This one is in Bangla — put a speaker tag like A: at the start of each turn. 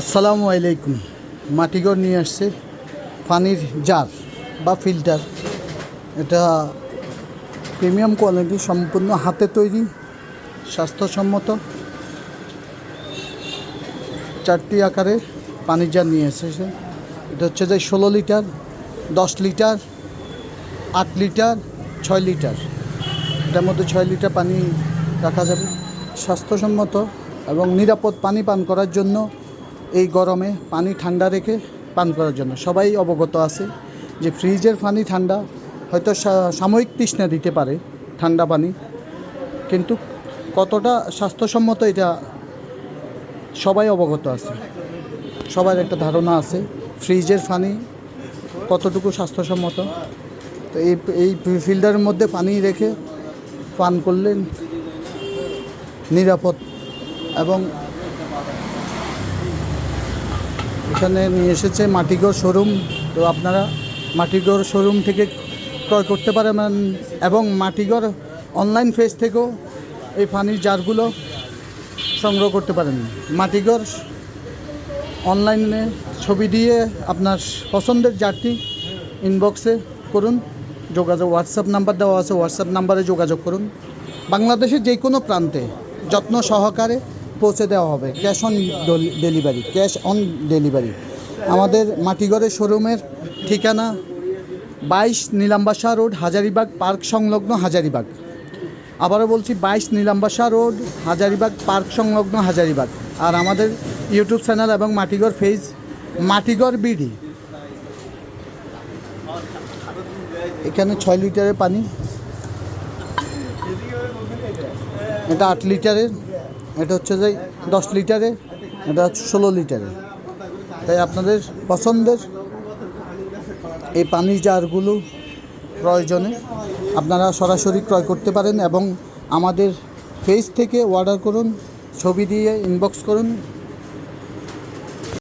A: আসসালামু আলাইকুম। মাটিঘর নিয়ে আসছে পানির জার বা ফিল্টার। এটা প্রিমিয়াম কোয়ালিটি, সম্পূর্ণ হাতে তৈরি, স্বাস্থ্যসম্মত। চারটি আকারে পানির জার নিয়ে এসেছে। এটা হচ্ছে যে ষোলো লিটার, দশ লিটার, আট লিটার, ছয় লিটার। এটার মধ্যে ছয় লিটার পানি রাখা যাবে। স্বাস্থ্যসম্মত এবং নিরাপদ পানি পান করার জন্য এই গরমে পানি ঠান্ডা রেখে পান করার জন্য। সবাই অবগত আছে যে ফ্রিজের পানি ঠান্ডা হয়তো সাময়িক তৃষ্ণা দিতে পারে ঠান্ডা পানি, কিন্তু কতটা স্বাস্থ্যসম্মত এটা সবাই অবগত আছে। সবার একটা ধারণা আছে, ফ্রিজের পানি কতটুকু স্বাস্থ্যসম্মত। তো এই এই ফিল্টারের মধ্যে পানি রেখে পান করলেন নিরাপদ এবং এখানে নিয়ে এসেছে মাটিগড় শোরুম। তো আপনারা মাটিগড় শোরুম থেকে ক্রয় করতে পারেন এবং মাটিগড় অনলাইন পেজ থেকেও এই পানির জারগুলো সংগ্রহ করতে পারেন। মাটিগড় অনলাইনে ছবি দিয়ে আপনার পছন্দের জারটি ইনবক্সে করুন, যোগাযোগ হোয়াটসঅ্যাপ নাম্বার দেওয়া আছে হোয়াটসঅ্যাপ নাম্বারে যোগাযোগ করুন। বাংলাদেশের যে কোনো প্রান্তে যত্ন সহকারে পৌঁছে দেওয়া হবে cash on delivery cash on delivery আমাদের মাটিগড়ের শোরুমের ঠিকানা বাইশ নীলাম্বাসা রোড, হাজারিবাগ পার্ক সংলগ্ন হাজারিবাগ। আবারও বলছি, বাইশ নীলাম্বাসা রোড, হাজারিবাগ পার্ক সংলগ্ন হাজারিবাগ। আর আমাদের ইউটিউব চ্যানেল এবং মাটিগড় ফেজ মাটিগড় বিডি এখানে ছয় লিটারের পানি। এটা আট লিটারের। এটা হচ্ছে যে দশ লিটারে, এটা হচ্ছে ষোলো লিটারে। তাই আপনাদের পছন্দের এই পানির জারগুলো প্রয়োজনে আপনারা সরাসরি ক্রয় করতে পারেন এবং আমাদের পেজ থেকে অর্ডার করুন, ছবি দিয়ে ইনবক্স করুন।